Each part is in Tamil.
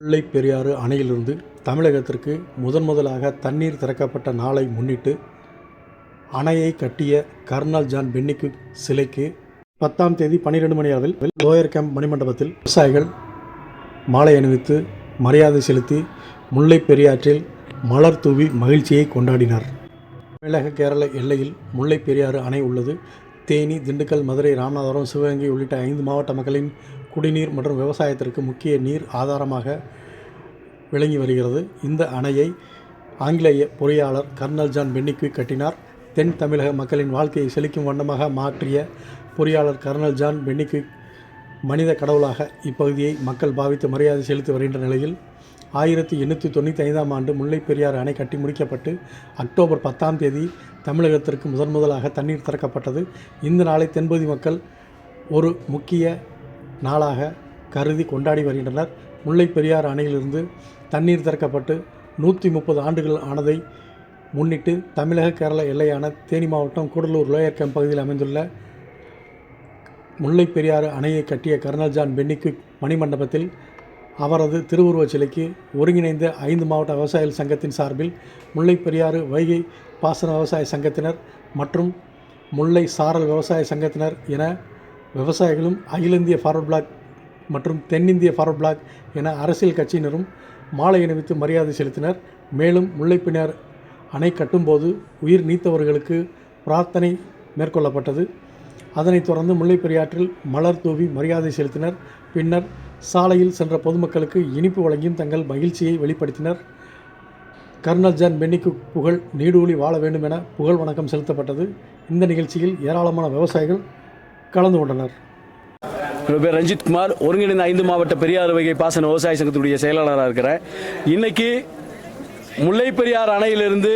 முல்லை பெரியாறு அணையிலிருந்து தமிழகத்திற்கு முதன் முதலாக தண்ணீர் திறக்கப்பட்ட நாளை முன்னிட்டு அணையை கட்டிய கர்னல் ஜான் பென்னிக்கு சிலைக்கு பத்தாம் தேதி பன்னிரெண்டு மணி அளவில் லோயர் கேம்ப் மணிமண்டபத்தில் விவசாயிகள் மாலை அணிவித்து மரியாதை செலுத்தி முல்லை பெரியாற்றில் மலர் தூவி மகிழ்ச்சியை கொண்டாடினார். தமிழக கேரள எல்லையில் முல்லை பெரியாறு அணை உள்ளது. தேனி திண்டுக்கல் மதுரை ராமநாதபுரம் சிவகங்கை உள்ளிட்ட ஐந்து மாவட்ட மக்களின் குடிநீர் மற்றும் விவசாயத்திற்கு முக்கிய நீர் ஆதாரமாக விளங்கி வருகிறது. இந்த அணையை ஆங்கிலேய பொறியாளர் கர்னல் ஜான் பென்னிக்விக் கட்டினார். தென் தமிழக மக்களின் வாழ்க்கையை செழிக்கும் வண்ணமாக மாற்றிய பொறியாளர் கர்னல் ஜான் பென்னிக்விக் மனித கடவுளாக இப்பகுதியை மக்கள் பாவித்து மரியாதை செலுத்தி வருகின்ற நிலையில் ஆயிரத்தி எண்ணூற்றி தொண்ணூற்றி ஐந்தாம் ஆண்டு முல்லைப் பெரியாறு அணை கட்டி முடிக்கப்பட்டு அக்டோபர் பத்தாம் தேதி தமிழகத்திற்கு முதன் முதலாக தண்ணீர் திறக்கப்பட்டது. இந்த நாளை தென்பகுதி மக்கள் ஒரு முக்கிய நாளாக கருதி கொண்டாடி வருகின்றனர். முல்லைப் பெரியார் அணையிலிருந்து தண்ணீர் திறக்கப்பட்டு நூற்றி முப்பது ஆண்டுகள் ஆனதை முன்னிட்டு தமிழக கேரள எல்லையான தேனி மாவட்டம் கூடலூர் லோயர் கேம்ப் பகுதியில் அமைந்துள்ள முல்லைப் பெரியாறு அணையை கட்டிய கர்னல் ஜான் பென்னிக்கு மணிமண்டபத்தில் அவரது திருவுருவச் சிலைக்கு ஒருங்கிணைந்த ஐந்து மாவட்ட விவசாயிகள் சங்கத்தின் சார்பில் முல்லைப் பெரியாறு வைகை பாசன விவசாய சங்கத்தினர் மற்றும் முல்லை சாரல் விவசாய சங்கத்தினர் என விவசாயிகளும் அகில இந்திய ஃபார்வர்ட் பிளாக் மற்றும் தென்னிந்திய ஃபார்வர்ட் பிளாக் என அரசியல் கட்சியினரும் மாலை அணிவித்து மரியாதை செலுத்தினர். மேலும் முல்லைப்பினர் அணை கட்டும்போது உயிர் நீத்தவர்களுக்கு பிரார்த்தனை மேற்கொள்ளப்பட்டது. அதனைத் தொடர்ந்து முல்லைப்பெரியாற்றில் மலர் தூவி மரியாதை செலுத்தினர். பின்னர் சாலையில் சென்ற பொதுமக்களுக்கு இனிப்பு வழங்கியும் தங்கள் மகிழ்ச்சியை வெளிப்படுத்தினர். கர்னல் ஜான் பென்னிக்கு புகழ் நீடூழி வாழ வேண்டும் என புகழ் வணக்கம் செலுத்தப்பட்டது. இந்த நிகழ்ச்சியில் ஏராளமான விவசாயிகள் கலந்து கொண்டனர். என்னோட பேர் ரஞ்சித் குமார். ஒருங்கிணைந்த ஐந்து மாவட்ட பெரியார் வகை பாசன விவசாய சங்கத்துடைய செயலாளராக இருக்கிறேன். இன்னைக்கு முல்லை பெரியார் அணையிலிருந்து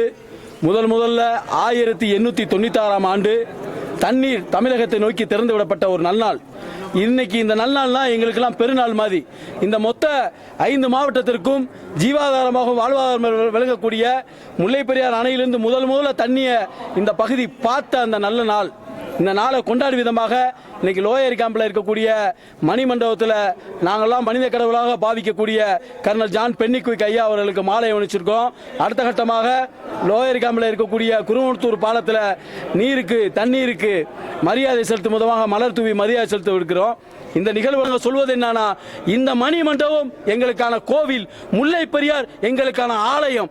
முதல் முதல்ல ஆயிரத்தி எண்ணூற்றி தொண்ணூத்தாறாம் ஆண்டு தண்ணீர் தமிழகத்தை நோக்கி திறந்து விடப்பட்ட ஒரு நல்நாள். இன்னைக்கு இந்த நல்நாள்லாம் எங்களுக்கெல்லாம் பெருநாள் மாதிரி. இந்த மொத்த ஐந்து மாவட்டத்திற்கும் ஜீவாதாரமாகவும் வாழ்வாதாரம் விளங்கக்கூடிய முல்லை பெரியார் அணையிலிருந்து முதல் முதல்ல தண்ணியை இந்த பகுதி பார்த்த அந்த நல்ல நாள். இந்த நாளை கொண்டாடும் விதமாக இன்னைக்கு லோயர் கேம்பில் இருக்கக்கூடிய மணிமண்டபத்தில் நாங்கள்லாம் மனித கடவுளாக பாவிக்கக்கூடிய கர்னல் ஜான் பென்னிக்குவிக் ஐயா அவர்களுக்கு மாலை அணிச்சிருக்கோம் அடுத்த கட்டமாக லோயர் கேம்பில் இருக்கக்கூடிய குருவத்தூர் பாலத்தில் நீருக்கு தண்ணீருக்கு மரியாதை செலுத்தும் விதமாக மலர் தூவி மரியாதை செலுத்த இருக்கிறோம். இந்த நிகழ்வு நாங்கள் சொல்வது என்னன்னா இந்த மணி மண்டபம் எங்களுக்கான கோவில் முல்லை பெரியார் எங்களுக்கான ஆலயம்.